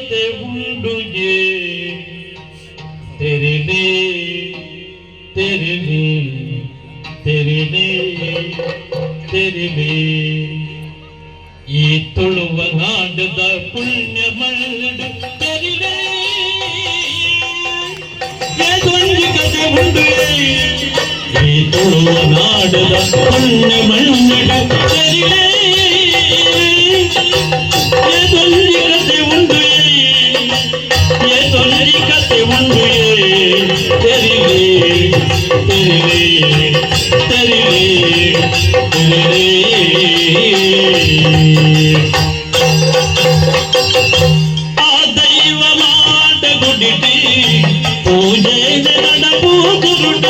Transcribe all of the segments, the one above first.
ਤੇ ਹੁੰਡੂ ਜੇ ਤੇਰੇ ਲਈ ਤੇਰੇ ਲਈ ਤੇਰੇ ਲਈ ਤੇਰੇ ਲਈ ഈ തൊഴുവനാടത പുണ്യമളുടെ ഈ തൊഴുവനാടത പുണ്യമളുടെ ತೆರಿಲೆ ಆ ದೈವ ಮಾಡ ಗುಡಿಟಿ ಪೂಜೆ ನಡಬೂದುರುಡ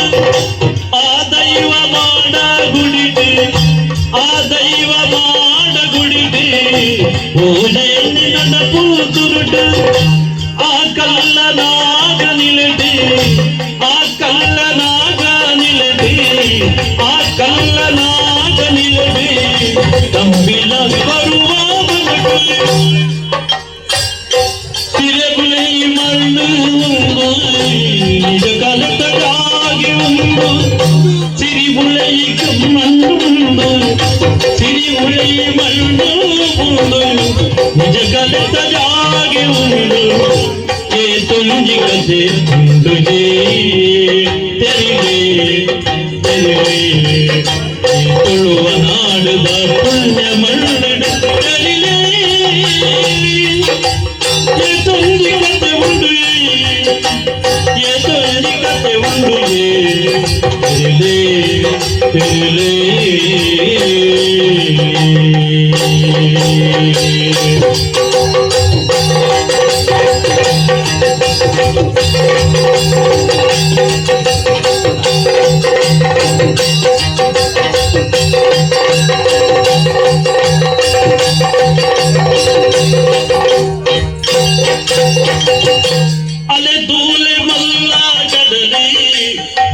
ತುಂಜಿ ಕತೆ ಉಂಡು ಜೇ ತೆರಿಗೆ ತೆರಿಗೆ ಈ ತುಳುವ ನಾಡುದ ಪುಣ್ಯ ಮಣ್ಣು ಕಲಿಲೇ ఏ తొంది కథ ఉండు ఏ తొంది కథ ఉండు తెరిలే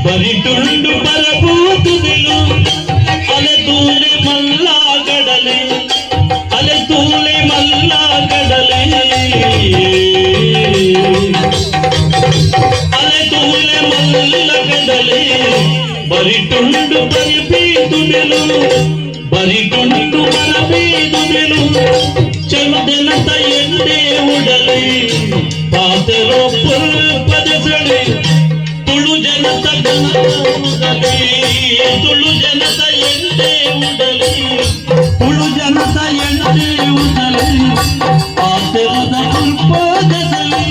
ಬರಿಟುಂಡು ಪರಭೂತುದಿಲು ಅಲೆ ದೂಲೆ ಮಲ್ಲ ಗಡಲಿ ಅಲೆ ದೂಲೆ ಮಲ್ಲ ಗಡಲಿ ಅಲೆ ದೂಲೆ ಮಲ್ಲ ಗಡಲಿ ಬರಿಟುಂಡು ಪರಿಬೀದುದಿಲು ಬರಿಟುಂಡು ಪರಬೀದುದಿಲು ಚಂದನತ ಎಣ್ಣೆ ಉಡಲಿ ಪಾತರೋ ಪದಸಳಿ ತುಳು ಜನತ ಉಡಲಿ ತುಳು ಜನತ ಎಣ್ಣೆ ಉಡಲಿ ತುಳು ಜನತ ಎಣ್ಣೆ ಉಡಲಿ ಪಾತರದ ಪದಸಳಿ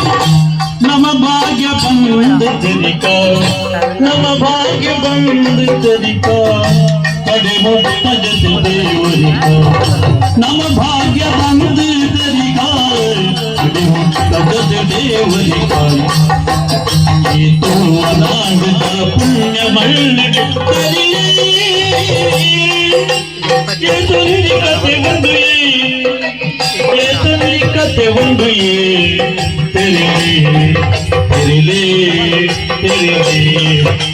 ನಮ ಭಾಗ್ಯ ಬಂದು ತನಿಕ ನಮ ಭಾಗ್ಯ ಬಂದು ತೆರಿಕ. ಕಡೆ ಮುಟ್ಟದ ದೇವರಿಕ ನಮ ಭಾಗ್ಯ ಬಂದು ತೆರಿಕ ಕಡೆ ಮುಟ್ಟದ ದೇವರಿಕ ಈ ತೋವ ನಾಡದ ಪುಣ್ಯ ಮಳ್ಳಿಗೆ ಎದುರಿ ಕತೆ ಒಂದು ಎದುರಿ ಕತೆ ಒಂದು ತೆರಿಲೆ ತೆರಿಲೆ ತೆರಿಲೆ